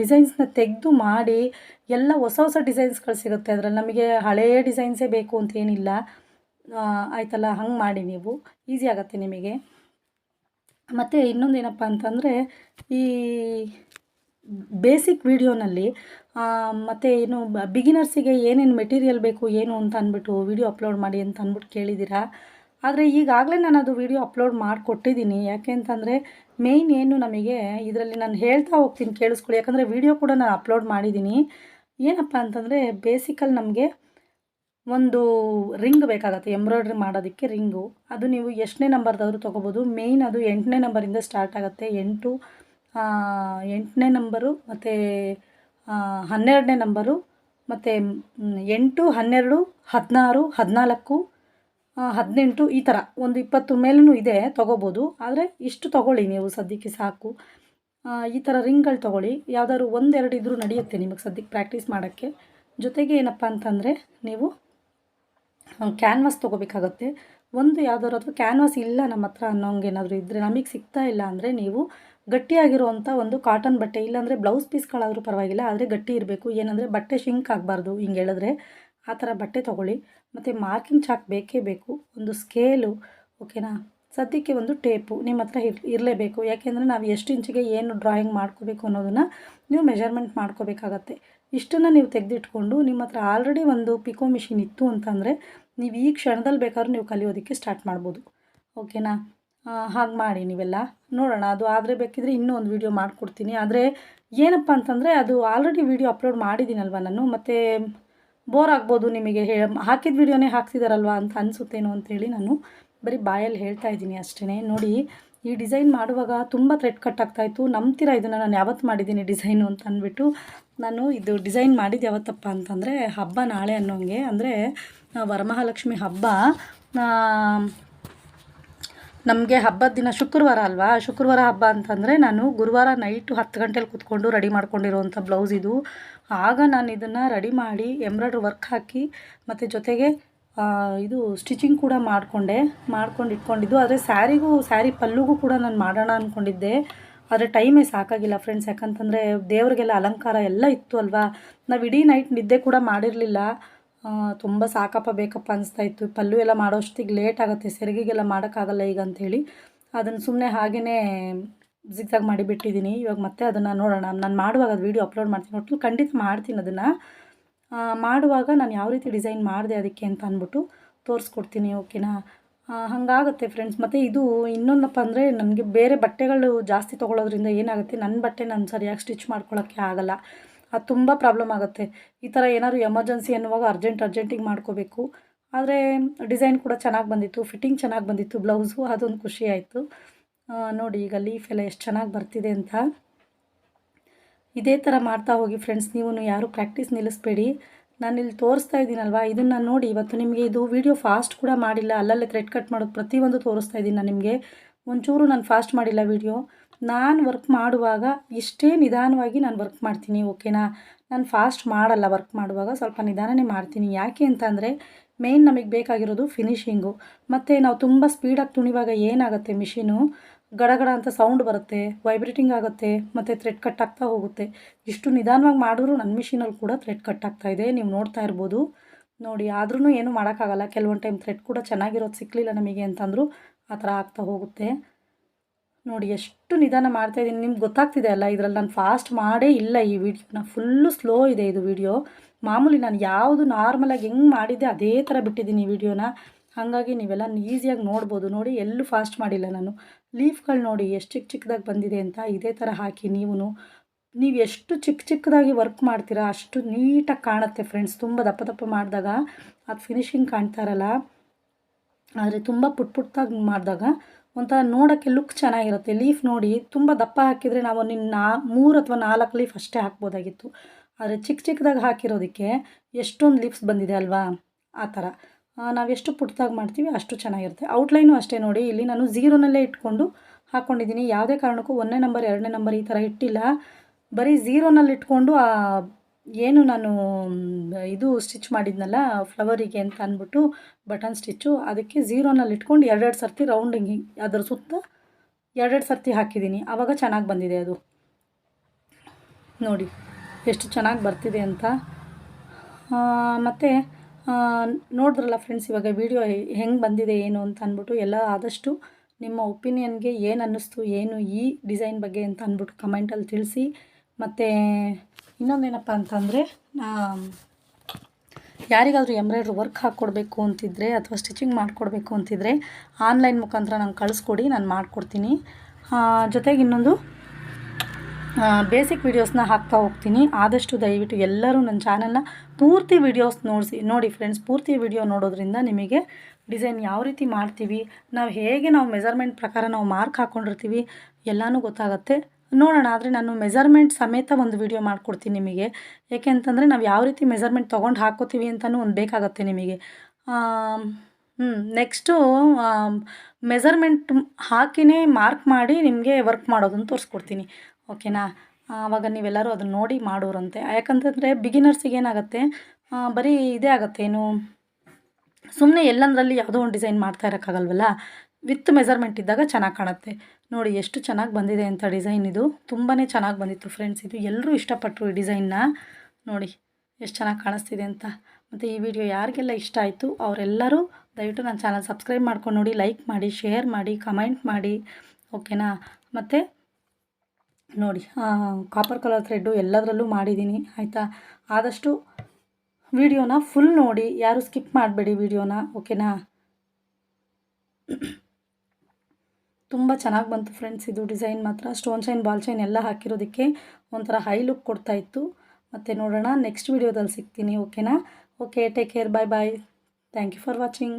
ಡಿಸೈನ್ಸ್ನ ತೆಗೆದು ಮಾಡಿ ಎಲ್ಲ ಹೊಸ ಹೊಸ ಡಿಸೈನ್ಸ್ಗಳು ಸಿಗುತ್ತೆ ಅದರಲ್ಲಿ. ನಮಗೆ ಹಳೆಯ ಡಿಸೈನ್ಸೇ ಬೇಕು ಅಂತ ಏನಿಲ್ಲ. ಆಯ್ತಲ್ಲ, ಹಂಗೆ ಮಾಡಿ ನೀವು. ಈಸಿ ಆಗುತ್ತೆ ನಿಮಗೆ. ಮತ್ತು ಇನ್ನೊಂದು ಏನಪ್ಪ ಅಂತಂದರೆ ಈ ಬೇಸಿಕ್ ವೀಡಿಯೋನಲ್ಲಿ ಮತ್ತು ಏನು ಬಿಗಿನರ್ಸಿಗೆ ಏನೇನು ಮೆಟೀರಿಯಲ್ ಬೇಕು, ಏನು ಅಂತ ಅಂದ್ಬಿಟ್ಟು ವೀಡಿಯೋ ಅಪ್ಲೋಡ್ ಮಾಡಿ ಅಂತ ಅಂದ್ಬಿಟ್ಟು ಕೇಳಿದ್ದೀರಾ? ಆದರೆ ಈಗಾಗಲೇ ನಾನು ಅದು ವೀಡಿಯೋ ಅಪ್ಲೋಡ್ ಮಾಡಿಕೊಟ್ಟಿದ್ದೀನಿ ಯಾಕೆ ಅಂತಂದರೆ ಮೇಯ್ನ್ ಏನು ನಮಗೆ ಇದರಲ್ಲಿ ನಾನು ಹೇಳ್ತಾ ಹೋಗ್ತೀನಿ ಕೇಳಿಸ್ಕೊಳ್ಳಿ. ಯಾಕಂದರೆ ವೀಡಿಯೋ ಕೂಡ ನಾನು ಅಪ್ಲೋಡ್ ಮಾಡಿದ್ದೀನಿ ಏನಪ್ಪ ಅಂತಂದರೆ ಬೇಸಿಕಲ್ ನಮಗೆ ಒಂದು ರಿಂಗ್ ಬೇಕಾಗತ್ತೆ ಎಂಬ್ರಾಯ್ಡ್ರಿ ಮಾಡೋದಕ್ಕೆ ರಿಂಗು ಅದು ನೀವು ಎಷ್ಟನೇ ನಂಬರ್ದಾದರೂ ತೊಗೋಬೋದು. ಮೇಯ್ನ್ ಅದು ಎಂಟನೇ ನಂಬರಿಂದ ಸ್ಟಾರ್ಟ್ ಆಗುತ್ತೆ. ಎಂಟು ಎಂಟನೇ ನಂಬರು ಮತ್ತು ಹನ್ನೆರಡನೇ ನಂಬರು ಮತ್ತು ಎಂಟು, ಹನ್ನೆರಡು, ಹದಿನಾರು, ಹದಿನಾಲ್ಕು ಹದಿನೆಂಟು ಈ ಥರ ಒಂದು ಇಪ್ಪತ್ತು ಮೇಲೂ ಇದೆ, ತೊಗೋಬೋದು. ಆದರೆ ಇಷ್ಟು ತೊಗೊಳ್ಳಿ ನೀವು ಸದ್ಯಕ್ಕೆ ಸಾಕು. ಈ ಥರ ರಿಂಗ್ಗಳು ತೊಗೊಳ್ಳಿ. ಯಾವ್ದಾದ್ರು ಒಂದೆರಡು ಇದ್ದರೂ ನಡೆಯುತ್ತೆ ನಿಮಗೆ ಸದ್ಯಕ್ಕೆ ಪ್ರಾಕ್ಟೀಸ್ ಮಾಡೋಕ್ಕೆ. ಜೊತೆಗೆ ಏನಪ್ಪ ಅಂತಂದರೆ ನೀವು ಕ್ಯಾನ್ವಾಸ್ ತೊಗೋಬೇಕಾಗತ್ತೆ. ಒಂದು ಯಾವ್ದಾದ್ರು ಅಥವಾ ಕ್ಯಾನ್ವಾಸ್ ಇಲ್ಲ ನಮ್ಮ ಹತ್ರ ಅನ್ನೋಂಗೆ ಏನಾದರೂ ಇದ್ದರೆ ನಮಗೆ ಸಿಗ್ತಾ ಇಲ್ಲ ಅಂದರೆ ನೀವು ಗಟ್ಟಿಯಾಗಿರುವಂಥ ಒಂದು ಕಾಟನ್ ಬಟ್ಟೆ, ಇಲ್ಲಾಂದರೆ ಬ್ಲೌಸ್ ಪೀಸ್ಗಳಾದರೂ ಪರವಾಗಿಲ್ಲ, ಆದರೆ ಗಟ್ಟಿ ಇರಬೇಕು. ಏನಂದರೆ ಬಟ್ಟೆ ಶಿಂಕ್ ಆಗಬಾರ್ದು ಹಿಂಗೆ ಹೇಳಿದ್ರೆ. ಆ ಥರ ಬಟ್ಟೆ ತೊಗೊಳ್ಳಿ. ಮತ್ತು ಮಾರ್ಕಿಂಗ್ ಚಾಕ್ ಬೇಕೇ ಬೇಕು. ಒಂದು ಸ್ಕೇಲು ಓಕೆನಾ ಸದ್ಯಕ್ಕೆ ಒಂದು ಟೇಪು ನಿಮ್ಮ ಹತ್ರ ಇರ್, ಇರಲೇಬೇಕು. ಯಾಕೆಂದರೆ ನಾವು ಎಷ್ಟು ಇಂಚಿಗೆ ಏನು ಡ್ರಾಯಿಂಗ್ ಮಾಡ್ಕೋಬೇಕು ಅನ್ನೋದನ್ನು ನೀವು ಮೆಜರ್ಮೆಂಟ್ ಮಾಡ್ಕೋಬೇಕಾಗತ್ತೆ. ಇಷ್ಟನ್ನು ನೀವು ತೆಗೆದಿಟ್ಕೊಂಡು ನಿಮ್ಮ ಹತ್ರ ಆಲ್ರೆಡಿ ಒಂದು ಪಿಕೋ ಮಿಷಿನ್ ಇತ್ತು ಅಂತಂದರೆ ನೀವು ಈ ಕ್ಷಣದಲ್ಲಿ ಬೇಕಾದ್ರೂ ನೀವು ಕಲಿಯೋದಕ್ಕೆ ಸ್ಟಾರ್ಟ್ ಮಾಡ್ಬೋದು. ಓಕೆನಾ ಹಾಗೆ ಮಾಡಿ ನೀವೆಲ್ಲ. ನೋಡೋಣ, ಅದು ಆದರೆ ಬೇಕಿದ್ರೆ ಇನ್ನೂ ಒಂದು ವೀಡಿಯೋ ಮಾಡಿಕೊಡ್ತೀನಿ. ಆದರೆ ಏನಪ್ಪ ಅಂತಂದರೆ ಅದು ಆಲ್ರೆಡಿ ವೀಡಿಯೋ ಅಪ್ಲೋಡ್ ಮಾಡಿದ್ದೀನಲ್ವ ನಾನು? ಮತ್ತು ಬೋರ್ ಆಗ್ಬೋದು ನಿಮಗೆ ಹೇ, ಹಾಕಿದ ವಿಡಿಯೋನೇ ಹಾಕ್ತಿದಾರಲ್ವ ಅಂತ ಅನಿಸುತ್ತೇನೋ ಅಂತೇಳಿ ನಾನು ಬರೀ ಬಾಯಲ್ಲಿ ಹೇಳ್ತಾ ಇದ್ದೀನಿ ಅಷ್ಟೇ ನೋಡಿ, ಈ ಡಿಸೈನ್ ಮಾಡುವಾಗ ತುಂಬ ಥ್ರೆಡ್ ಕಟ್ ಆಗ್ತಾಯಿತ್ತು ನಂಬ್ತೀರ ಇದನ್ನು ನಾನು ಯಾವತ್ತು ಮಾಡಿದ್ದೀನಿ ಡಿಸೈನು ಅಂತ ಅಂದ್ಬಿಟ್ಟು? ನಾನು ಇದು ಡಿಸೈನ್ ಮಾಡಿದ್ದು ಯಾವತ್ತಪ್ಪ ಅಂತಂದರೆ ಹಬ್ಬ ನಾಳೆ ಅನ್ನೋಂಗೆ. ಅಂದರೆ ವರಮಹಾಲಕ್ಷ್ಮಿ ಹಬ್ಬ ನಮಗೆ ಹಬ್ಬದ ದಿನ ಶುಕ್ರವಾರ ಅಲ್ವಾ? ಶುಕ್ರವಾರ ಹಬ್ಬ ಅಂತಂದರೆ ನಾನು ಗುರುವಾರ ನೈಟು ಹತ್ತು ಗಂಟೆಲಿ ಕೂತ್ಕೊಂಡು ರೆಡಿ ಮಾಡ್ಕೊಂಡಿರೋವಂಥ ಬ್ಲೌಸ್ ಇದು. ಆಗ ನಾನು ಇದನ್ನು ರೆಡಿ ಮಾಡಿ ಎಂಬ್ರಾಯ್ಡ್ರಿ ವರ್ಕ್ ಹಾಕಿ ಮತ್ತು ಜೊತೆಗೆ ಇದು ಸ್ಟಿಚಿಂಗ್ ಕೂಡ ಮಾಡಿಕೊಂಡೆ, ಮಾಡ್ಕೊಂಡು ಇಟ್ಕೊಂಡಿದ್ದು. ಆದರೆ ಸ್ಯಾರಿಗೂ, ಸ್ಯಾರಿ ಪಲ್ಲುಗೂ ಕೂಡ ನಾನು ಮಾಡೋಣ ಅಂದ್ಕೊಂಡಿದ್ದೆ ಆದರೆ ಟೈಮೇ ಸಾಕಾಗಿಲ್ಲ ಫ್ರೆಂಡ್ಸ್ ಯಾಕಂತಂದರೆ ದೇವರಿಗೆಲ್ಲ ಅಲಂಕಾರ ಎಲ್ಲ ಇತ್ತು ಅಲ್ವಾ? ನಾವು ಇಡೀ ನೈಟ್ ನಿದ್ದೆ ಕೂಡ ಮಾಡಿರಲಿಲ್ಲ. ತುಂಬ ಸಾಕಪ್ಪ ಬೇಕಪ್ಪ ಅನಿಸ್ತಾ ಇತ್ತು. ಪಲ್ಲು ಎಲ್ಲ ಮಾಡೋಷ್ಟಿಗೆ ಲೇಟ್ ಆಗುತ್ತೆ, ಸೆರಗಿಗೆಲ್ಲ ಮಾಡೋಕ್ಕಾಗಲ್ಲ ಈಗ ಅಂಥೇಳಿ. ಅದನ್ನು ಸುಮ್ಮನೆ ಹಾಗೆಯೇ ಜಿಗ್ಸಾಗ್ ಮಾಡಿಬಿಟ್ಟಿದ್ದೀನಿ ಇವಾಗ ಮತ್ತೆ ಅದನ್ನು ನೋಡೋಣ. ನಾನು ಮಾಡುವಾಗ ಅದು ವೀಡಿಯೋ ಅಪ್ಲೋಡ್ ಮಾಡ್ತೀನಿ. ಒಟ್ಟು ಖಂಡಿತ ಮಾಡ್ತೀನಿ ಅದನ್ನು. ಮಾಡುವಾಗ ನಾನು ಯಾವ ರೀತಿ ಡಿಸೈನ್ ಮಾಡಿದೆ ಅದಕ್ಕೆ ಅಂತ ಅಂದ್ಬಿಟ್ಟು ತೋರಿಸ್ಕೊಡ್ತೀನಿ ಓಕೆನಾ ಹಾಗಾಗುತ್ತೆ ಫ್ರೆಂಡ್ಸ್ ಮತ್ತು ಇದು ಇನ್ನೊಂದಪ್ಪ ಅಂದರೆ ನನಗೆ ಬೇರೆ ಬಟ್ಟೆಗಳು ಜಾಸ್ತಿ ತೊಗೊಳೋದ್ರಿಂದ ಏನಾಗುತ್ತೆ? ನನ್ನ ಬಟ್ಟೆ ನಾನು ಸರಿಯಾಗಿ ಸ್ಟಿಚ್ ಮಾಡ್ಕೊಳ್ಳೋಕ್ಕೆ ಆಗಲ್ಲ? ಅದು ತುಂಬ ಪ್ರಾಬ್ಲಮ್ ಆಗುತ್ತೆ. ಈ ಥರ ಏನಾದ್ರು ಎಮರ್ಜೆನ್ಸಿ ಅನ್ನುವಾಗ ಅರ್ಜೆಂಟ್ ಅರ್ಜೆಂಟಿಗೆ ಮಾಡ್ಕೋಬೇಕು. ಆದರೆ ಡಿಸೈನ್ ಕೂಡ ಚೆನ್ನಾಗಿ ಬಂದಿತ್ತು ಫಿಟ್ಟಿಂಗ್ ಚೆನ್ನಾಗಿ ಬಂದಿತ್ತು ಬ್ಲೌಸು ಅದೊಂದು ಖುಷಿ ಆಯಿತು. ನೋಡಿ ಈಗ ಲೀಫ್ ಎಲ್ಲ ಎಷ್ಟು ಚೆನ್ನಾಗಿ ಬರ್ತಿದೆ ಅಂತ. ಇದೇ ಥರ ಮಾಡ್ತಾ ಹೋಗಿ ಫ್ರೆಂಡ್ಸ್ ನೀವು ಯಾರು ಪ್ರಾಕ್ಟೀಸ್ ನಿಲ್ಲಿಸ್ಬೇಡಿ. ನಾನು ಇಲ್ಲಿ ತೋರಿಸ್ತಾ ಇದ್ದೀನಲ್ವ? ಇದನ್ನು ನೋಡಿ, ಇವತ್ತು ನಿಮಗೆ ಇದು ವಿಡಿಯೋ ಫಾಸ್ಟ್ ಕೂಡ ಮಾಡಿಲ್ಲ. ಅಲ್ಲಲ್ಲೇ ಥ್ರೆಡ್ ಕಟ್ ಮಾಡೋದು ಪ್ರತಿಯೊಂದು ತೋರಿಸ್ತಾ ಇದ್ದೀನಿ ನಾನು ನಿಮಗೆ. ಒಂಚೂರು ನಾನು ಫಾಸ್ಟ್ ಮಾಡಿಲ್ಲ ವಿಡಿಯೋ ನಾನು ವರ್ಕ್ ಮಾಡುವಾಗ ಇಷ್ಟೇ ನಿಧಾನವಾಗಿ ನಾನು ವರ್ಕ್ ಮಾಡ್ತೀನಿ ಓಕೆನಾ ನಾನು ಫಾಸ್ಟ್ ಮಾಡಲ್ಲ ವರ್ಕ್ ಮಾಡುವಾಗ, ಸ್ವಲ್ಪ ನಿಧಾನನೇ ಮಾಡ್ತೀನಿ. ಯಾಕೆ ಅಂತಂದರೆ ಮೇಯ್ನ್ ನಮಗೆ ಬೇಕಾಗಿರೋದು ಫಿನಿಷಿಂಗು ಮತ್ತು ನಾವು ತುಂಬ ಸ್ಪೀಡಾಗಿ ತುಣಿವಾಗ ಏನಾಗುತ್ತೆ ಮಿಷಿನು ಗಡಗಡ ಅಂತ ಸೌಂಡ್ ಬರುತ್ತೆ ವೈಬ್ರೇಟಿಂಗ್ ಆಗುತ್ತೆ, ಮತ್ತು ಥ್ರೆಡ್ ಕಟ್ ಆಗ್ತಾ ಹೋಗುತ್ತೆ. ಇಷ್ಟು ನಿಧಾನವಾಗಿ ಮಾಡಿದ್ರು ನನ್ನ ಮಿಷಿನಲ್ಲಿ ಕೂಡ ಥ್ರೆಡ್ ಕಟ್ ಆಗ್ತಾ ಇದೆ. ನೀವು ನೋಡ್ತಾ ಇರ್ಬೋದು. ನೋಡಿ ಆದ್ರೂ ಏನು ಮಾಡೋಕ್ಕಾಗಲ್ಲ. ಕೆಲವೊಂದು ಟೈಮ್ ಥ್ರೆಡ್ ಕೂಡ ಚೆನ್ನಾಗಿರೋದು ಸಿಕ್ಕಲಿಲ್ಲ ನಮಗೆ ಅಂತಂದರೂ, ಆ ಥರ ಆಗ್ತಾ ಹೋಗುತ್ತೆ. ನೋಡಿ ಎಷ್ಟು ನಿಧಾನ ಮಾಡ್ತಾಯಿದ್ದೀನಿ ನಿಮ್ಗೆ ಗೊತ್ತಾಗ್ತಿದೆ ಅಲ್ಲ, ಇದರಲ್ಲಿ ನಾನು ಫಾಸ್ಟ್ ಮಾಡೇ ಇಲ್ಲ ಈ ವಿಡಿಯೋನ ಫುಲ್ಲು ಸ್ಲೋ ಇದೆ ಇದು ವಿಡಿಯೋ ಮಾಮೂಲಿ ನಾನು ಯಾವುದು ನಾರ್ಮಲಾಗಿ ಹೆಂಗೆ ಮಾಡಿದ್ದೆ ಅದೇ ಥರ ಬಿಟ್ಟಿದ್ದೀನಿ ಈ ವಿಡಿಯೋನ ಹಾಗಾಗಿ ನೀವೆಲ್ಲ ಈಸಿಯಾಗಿ ನೋಡ್ಬೋದು. ನೋಡಿ ಎಲ್ಲೂ ಫಾಸ್ಟ್ ಮಾಡಿಲ್ಲ ನಾನು. ಲೀಫ್ಗಳು ನೋಡಿ ಎಷ್ಟು ಚಿಕ್ಕ ಚಿಕ್ಕದಾಗಿ ಬಂದಿದೆ ಅಂತ ಇದೇ ಥರ ಹಾಕಿ ನೀವು ನೀವು ಎಷ್ಟು ಚಿಕ್ಕ ಚಿಕ್ಕದಾಗಿ ವರ್ಕ್ ಮಾಡ್ತೀರಾ, ಅಷ್ಟು ನೀಟಾಗಿ ಕಾಣುತ್ತೆ ಫ್ರೆಂಡ್ಸ್ ತುಂಬ ದಪ್ಪ ದಪ್ಪ ಮಾಡಿದಾಗ ಅದು ಫಿನಿಶಿಂಗ್ ಕಾಣ್ತಾ ಇರಲ್ಲ. ಆದರೆ ತುಂಬ ಪುಟ್ ಪುಟ್ಟಾಗಿ ಮಾಡಿದಾಗ ಒಂಥರ ನೋಡೋಕ್ಕೆ ಲುಕ್ ಚೆನ್ನಾಗಿರುತ್ತೆ. ಲೀಫ್ ನೋಡಿ ತುಂಬ ದಪ್ಪ ಹಾಕಿದರೆ ನಾವು ನಿನ್ನ ಮೂರು ಅಥವಾ ನಾಲ್ಕು ಲೀಫ್ ಅಷ್ಟೇ ಹಾಕ್ಬೋದಾಗಿತ್ತು. ಆದರೆ ಚಿಕ್ಕ ಚಿಕ್ಕದಾಗಿ ಹಾಕಿರೋದಕ್ಕೆ ಎಷ್ಟೊಂದು ಲೀಫ್ಸ್ ಬಂದಿದೆ ಅಲ್ವಾ? ಆ ಥರ. ನಾವು ಎಷ್ಟು ಪುಟ್ಟದಾಗಿ ಮಾಡ್ತೀವಿ ಅಷ್ಟು ಚೆನ್ನಾಗಿರುತ್ತೆ. ಔಟ್ಲೈನು ಅಷ್ಟೇ ನೋಡಿ. ಇಲ್ಲಿ ನಾನು ಝೀರೋನಲ್ಲೇ ಇಟ್ಕೊಂಡು ಹಾಕ್ಕೊಂಡಿದ್ದೀನಿ ಯಾವುದೇ ಕಾರಣಕ್ಕೂ ಒಂದನೇ ನಂಬರ್ ಎರಡನೇ ನಂಬರ್ ಈ ಥರ ಇಟ್ಟಿಲ್ಲ. ಬರೀ ಝೀರೋನಲ್ಲಿ ಇಟ್ಕೊಂಡು ಆ ಏನು ನಾನು ಇದು ಸ್ಟಿಚ್ ಮಾಡಿದ್ನಲ್ಲ ಫ್ಲವರಿಗೆ ಅಂತ ಅಂದ್ಬಿಟ್ಟು ಬಟನ್ ಸ್ಟಿಚ್ಚು ಅದಕ್ಕೆ ಝೀರೋನಲ್ಲಿ ಇಟ್ಕೊಂಡು ಎರಡೆರಡು ಸರ್ತಿ ರೌಂಡಿಂಗ್ ಅದರ ಸುತ್ತ ಎರಡೆರಡು ಸರ್ತಿ ಹಾಕಿದ್ದೀನಿ. ಆವಾಗ ಚೆನ್ನಾಗಿ ಬಂದಿದೆ ಅದು. ನೋಡಿ, ಎಷ್ಟು ಚೆನ್ನಾಗಿ ಬರ್ತಿದೆ ಅಂತ. ಮತ್ತು ನೋಡಿದ್ರಲ್ಲ ಫ್ರೆಂಡ್ಸ್ ಇವಾಗ ವಿಡಿಯೋ ಹೆಂಗೆ ಬಂದಿದೆ ಏನು ಅಂತ ಅಂದ್ಬಿಟ್ಟು ಎಲ್ಲ ಆದಷ್ಟು ನಿಮ್ಮ ಒಪಿನಿಯನ್ಗೆ ಏನು ಅನ್ನಿಸ್ತು, ಏನು ಈ ಡಿಸೈನ್ ಬಗ್ಗೆ ಅಂತ ಅಂದ್ಬಿಟ್ಟು ಕಮೆಂಟಲ್ಲಿ ತಿಳಿಸಿ. ಮತ್ತು ಇನ್ನೊಂದೇನಪ್ಪ ಅಂತಂದರೆ ಯಾರಿಗಾದರೂ ಎಂಬ್ರಾಯ್ಡ್ರಿ ವರ್ಕ್ ಹಾಕ್ಕೊಡ್ಬೇಕು ಅಂತಿದ್ರೆ ಅಥವಾ ಸ್ಟಿಚಿಂಗ್ ಮಾಡಿಕೊಡ್ಬೇಕು ಅಂತಿದ್ರೆ ಆನ್ಲೈನ್ ಮುಖಾಂತರ ನಂಗೆ ಕಳಿಸ್ಕೊಡಿ, ನಾನು ಮಾಡಿಕೊಡ್ತೀನಿ. ಜೊತೆಗೆ ಇನ್ನೊಂದು ಬೇಸಿಕ್ ವೀಡಿಯೋಸ್ನ ಹಾಕ್ತಾ ಹೋಗ್ತೀನಿ. ಆದಷ್ಟು ದಯವಿಟ್ಟು ಎಲ್ಲರೂ ನನ್ನ ಚಾನಲ್ನ ಪೂರ್ತಿ ವೀಡಿಯೋಸ್ ನೋಡಿಸಿ, ನೋಡಿ ಫ್ರೆಂಡ್ಸ್, ಪೂರ್ತಿ ವಿಡಿಯೋ ನೋಡೋದ್ರಿಂದ ನಿಮಗೆ ಡಿಸೈನ್ ಯಾವ ರೀತಿ ಮಾಡ್ತೀವಿ, ನಾವು ಹೇಗೆ ನಾವು ಮೆಜರ್ಮೆಂಟ್ ಪ್ರಕಾರ ನಾವು ಮಾರ್ಕ್ ಹಾಕ್ಕೊಂಡಿರ್ತೀವಿ ಎಲ್ಲನೂ ಗೊತ್ತಾಗುತ್ತೆ. ನೋಡೋಣ, ಆದರೆ ನಾನು ಮೆಜರ್ಮೆಂಟ್ ಸಮೇತ ಒಂದು ವಿಡಿಯೋ ಮಾಡಿಕೊಡ್ತೀನಿ ನಿಮಗೆ. ಏಕೆ ಅಂತಂದರೆ ನಾವು ಯಾವ ರೀತಿ ಮೆಜರ್ಮೆಂಟ್ ತೊಗೊಂಡು ಹಾಕೋತೀವಿ ಅಂತಲೂ ಒಂದು ಬೇಕಾಗುತ್ತೆ ನಿಮಗೆ. ಹ್ಞೂ ನೆಕ್ಸ್ಟು ಮೆಜರ್ಮೆಂಟ್ ಹಾಕಿನೇ ಮಾರ್ಕ್ ಮಾಡಿ ನಿಮಗೆ ವರ್ಕ್ ಮಾಡೋದನ್ನು ತೋರಿಸ್ಕೊಡ್ತೀನಿ. ಓಕೆನಾ ಆವಾಗ ನೀವೆಲ್ಲರೂ ಅದನ್ನು ನೋಡಿ ಮಾಡೋರಂತೆ. ಯಾಕಂತಂದರೆ ಬಿಗಿನರ್ಸಿಗೆ ಏನಾಗುತ್ತೆ? ಬರೀ ಇದೇ ಆಗುತ್ತೆ, ಏನು ಸುಮ್ಮನೆ ಎಲ್ಲಂದರಲ್ಲಿ ಯಾವುದೋ ಒಂದು ಡಿಸೈನ್ ಮಾಡ್ತಾ ಇರೋಕ್ಕಾಗಲ್ವಲ್ಲ? ವಿತ್ ಮೆಜರ್ಮೆಂಟ್ ಇದ್ದಾಗ ಚೆನ್ನಾಗಿ ಕಾಣುತ್ತೆ. ನೋಡಿ ಎಷ್ಟು ಚೆನ್ನಾಗಿ ಬಂದಿದೆ ಅಂತ ಡಿಸೈನ್ ಇದು. ತುಂಬಾ ಚೆನ್ನಾಗಿ ಬಂದಿತ್ತು ಫ್ರೆಂಡ್ಸ್. ಇದು ಎಲ್ಲರೂ ಇಷ್ಟಪಟ್ಟರು ಈ ಡಿಸೈನ್ನ ನೋಡಿ ಎಷ್ಟು ಚೆನ್ನಾಗಿ ಕಾಣಿಸ್ತಿದೆ ಅಂತ. ಮತ್ತು ಈ ವಿಡಿಯೋ ಯಾರಿಗೆಲ್ಲ ಇಷ್ಟ ಆಯಿತು ಅವರೆಲ್ಲರೂ ದಯವಿಟ್ಟು ನನ್ನ ಚಾನಲ್ ಸಬ್ಸ್ಕ್ರೈಬ್ ಮಾಡ್ಕೊಂಡು ನೋಡಿ, ಲೈಕ್ ಮಾಡಿ, ಶೇರ್ ಮಾಡಿ, ಕಮೆಂಟ್ ಮಾಡಿ. ಓಕೆನಾ? ಮತ್ತು ನೋಡಿ ಕಾಪರ್ ಕಲರ್ ಥ್ರೆಡ್ಡು ಎಲ್ಲದರಲ್ಲೂ ಮಾಡಿದ್ದೀನಿ ಆಯಿತಾ? ಆದಷ್ಟು ವಿಡಿಯೋನ ಫುಲ್ ನೋಡಿ. ಯಾರು ಸ್ಕಿಪ್ ಮಾಡಬೇಡಿ ವಿಡಿಯೋನ, ಓಕೆನಾ? ತುಂಬ ಚೆನ್ನಾಗಿ ಬಂತು ಫ್ರೆಂಡ್ಸ್ ಇದು ಡಿಸೈನ್ ಮಾತ್ರ. ಸ್ಟೋನ್ ಚೈನ್ ಬಾಲ್ ಚೈನ್ ಎಲ್ಲ ಹಾಕಿರೋದಕ್ಕೆ ಒಂಥರ ಹೈ ಲುಕ್ ಕೊಡ್ತಾ ಇತ್ತು. ಮತ್ತು ನೋಡೋಣ ನೆಕ್ಸ್ಟ್ ವಿಡಿಯೋದಲ್ಲಿ ಸಿಗ್ತೀನಿ ಓಕೆನಾ okay take care bye bye thank you for watching